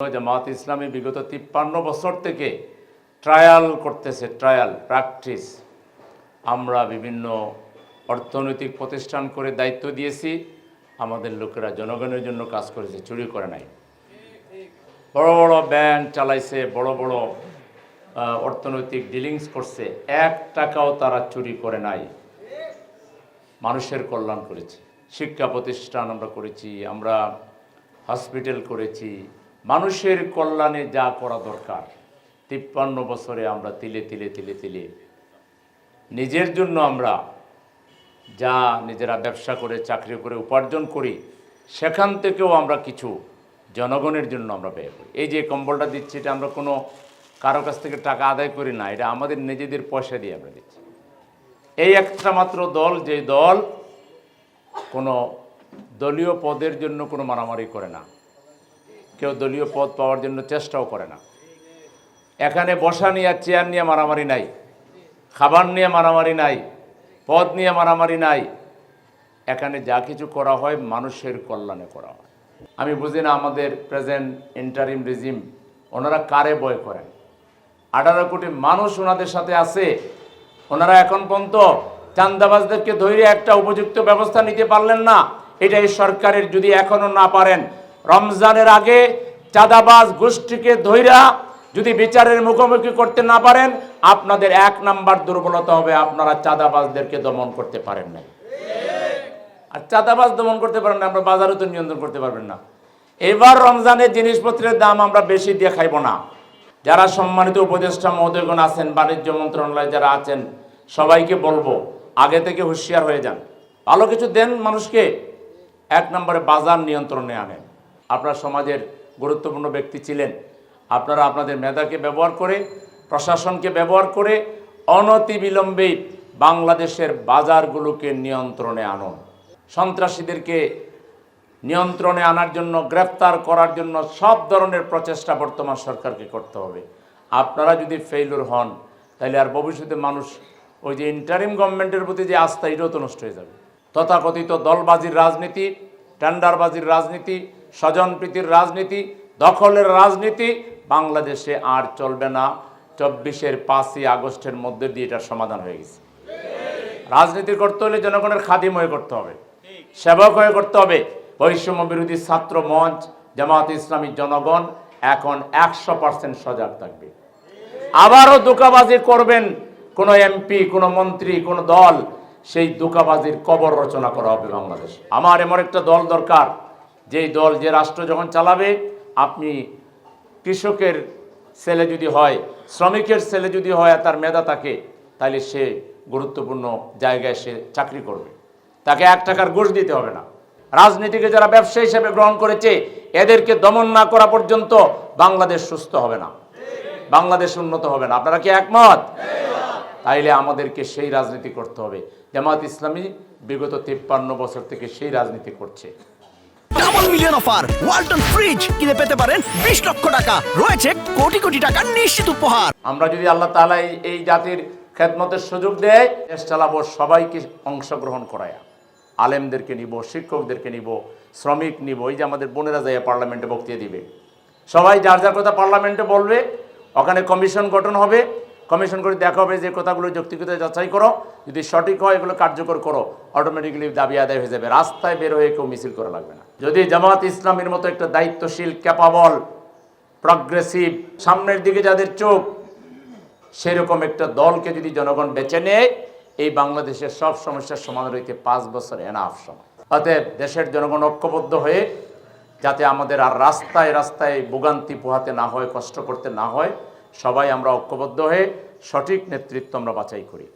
জামাত ইসলামী বিগত তিপ্পান্ন বছর থেকে ট্রায়াল করতেছে ট্রায়াল প্র্যাকটিস আমরা বিভিন্ন অর্থনৈতিক প্রতিষ্ঠান করে দায়িত্ব দিয়েছি। আমাদের লোকেরা জনগণের জন্য কাজ করেছে, চুরি করে নাই। বড় বড় ব্যাংক চালাইছে, বড় বড় অর্থনৈতিক ডিলিংস করছে। এক টাকাও তারা চুরি করে নাই। মানুষের কল্যাণ করেছে। শিক্ষা প্রতিষ্ঠান আমরা করেছি, আমরা হসপিটাল করেছি। মানুষের কল্যাণে যা করা দরকার, তিপ্পান্ন বছরে আমরা তিলে তিলে তিলে তিলে নিজের জন্য আমরা যা নিজেরা ব্যবসা করে, চাকরি করে উপার্জন করি, সেখান থেকেও আমরা কিছু জনগণের জন্য আমরা ব্যয় করি। এই যে কম্বলটা দিচ্ছি, এটা আমরা কোনো কারও কাছ থেকে টাকা আদায় করি না, এটা আমাদের নিজেদের পয়সা দিয়ে আমরা দিচ্ছি। এই একটা মাত্র দল, যে দল কোনো দলীয় পদের জন্য কোনো মারামারি করে না। কেউ দলীয় পদ পাওয়ার জন্য চেষ্টাও করে না। এখানে বসা নিয়ে, চেয়ার নিয়ে মারামারি নাই, খাবার নিয়ে মারামারি নাই, পদ নিয়ে মারামারি নাই। এখানে যা কিছু করা হয় মানুষের কল্যাণে করা হয়। আমি বুঝি না আমাদের প্রেজেন্ট ইন্টারিম রিজিম, ওনারা কারে বয় করেন? আঠারো কোটি মানুষ ওনাদের সাথে আছে, ওনারা এখন পর্যন্ত চান্দাবাজদেরকে ধরে একটা উপযুক্ত ব্যবস্থা নিতে পারলেন না। এটা এই সরকারের যদি এখনও না পারেন রমজানের আগে চাঁদাবাজ গোষ্ঠীকে ধৈরা যদি বিচারের মুখোমুখি করতে না পারেন, আপনাদের এক নাম্বার দুর্বলতা হবে আপনারা চাঁদাবাজদেরকে দমন করতে পারেন না আর চাঁদাবাজ দমন করতে পারেন না আমরা বাজারও তো নিয়ন্ত্রণ করতে পারবেন না। এবার রমজানের জিনিসপত্রের দাম আমরা বেশি দিয়ে খাইব না। যারা সম্মানিত উপদেষ্টা মহোদয়গণ আছেন, বাণিজ্য মন্ত্রণালয়ে যারা আছেন, সবাইকে বলব, আগে থেকে হুঁশিয়ার হয়ে যান। ভালো কিছু দেন মানুষকে, এক নম্বরে বাজার নিয়ন্ত্রণে আনেন। আপনার সমাজের গুরুত্বপূর্ণ ব্যক্তি ছিলেন। আপনারা আপনাদের মেধাকে ব্যবহার করে, প্রশাসনকে ব্যবহার করে অনতিবিলম্বে বাংলাদেশের বাজারগুলোকে নিয়ন্ত্রণে আনুন। সন্ত্রাসীদেরকে নিয়ন্ত্রণে আনার জন্য, গ্রেফতার করার জন্য সব ধরনের প্রচেষ্টা বর্তমান সরকারকে করতে হবে। আপনারা যদি ফেইলুর হন, তাহলে আর ভবিষ্যতে মানুষ ওই যে ইন্টারিম গভর্নমেন্টের প্রতি যে আস্থা, এটাও তো নষ্ট হয়ে যাবে। তথাকথিত দলবাজির রাজনীতি টেন্ডারবাজির রাজনীতি স্বজনপ্রীতির রাজনীতি, দখলের রাজনীতি, বাংলাদেশে আর চলবে না। চব্বিশের পাঁচই আগস্টের মধ্যে দিয়ে এটার সমাধান হয়ে গেছে। রাজনীতি করতে হলে জনগণের খাদিম হয়ে করতে হবে, সেবক হয়ে করতে হবে। বৈষম্য বিরোধী ছাত্র মঞ্চ, জামাত ইসলামী জনগণ এখন একশো পার্সেন্ট সজাগ থাকবে। আবারও দোকাবাজি করবেন কোনো এমপি, কোনো মন্ত্রী, কোনো দল, সেই দোকাবাজির কবর রচনা করা হবে বাংলাদেশ। আমার এমন একটা দল দরকার যেই দল, যে রাষ্ট্র যখন চালাবে, আপনি কৃষকের ছেলে যদি হয়, শ্রমিকের ছেলে যদি হয় তার মেধা থাকে তাহলে সে গুরুত্বপূর্ণ জায়গায় সে চাকরি করবে। তাকে এক টাকার ঘুষ দিতে হবে না। রাজনীতিকে যারা ব্যবসা হিসেবে গ্রহণ করেছে, এদেরকে দমন না করা পর্যন্ত বাংলাদেশ সুস্থ হবে না। বাংলাদেশ উন্নত হবে না। আপনারা কি একমত? তাইলে আমাদেরকে সেই রাজনীতি করতে হবে। জামাত ইসলামী বিগত তিপ্পান্ন বছর থেকে সেই রাজনীতি করছে। মিলিয়ন অফার ওয়ালটন ফ্রিজ কিনে পেতে পারেন বিশ লক্ষ টাকা। রয়েছে কোটি কোটি টাকার নিশ্চিত উপহার। আমরা যদি আল্লাহ তাআলা এই জাতির খেদমতের সুযোগ দেয়, দেশ চালাবো, সবাইকে অংশগ্রহণ করায়। আলেমদেরকে নিব, শিক্ষকদেরকে নিব, শ্রমিক নিব, এই যে আমাদের বোনেরা যায় পার্লামেন্টে বক্তৃতা দিবে। সবাই যার যার কথা পার্লামেন্টে বলবে, ওখানে কমিশন গঠন হবে। কমিশন করে দেখা হবে যে কথাগুলো যৌক্তিকতা যাচাই করো। যদি সঠিক হয়, এগুলো কার্যকর করো অটোমেটিক্যালি দাবি আদায় হয়ে যাবে। রাস্তায় বের হয়ে কেউ মিছিল করা লাগবে না। যদি জামাত ইসলামের মতো একটা দায়িত্বশীল ক্যাপাবল প্রগ্রেসিভ সামনের দিকে যাদের চোখ, সেরকম একটা দলকে যদি জনগণ বেছে নেয়, এই বাংলাদেশের সব সমস্যার সমাধান হইতে পাঁচ বছর এনাফ সময়। অতএব দেশের জনগণ ঐক্যবদ্ধ হয়ে, যাতে আমাদের আর রাস্তায় রাস্তায় ভোগান্তি পোহাতে না হয়, কষ্ট করতে না হয়, সবাই আমরা ঐক্যবদ্ধ হয়ে সঠিক নেতৃত্ব আমরা বাছাই করি।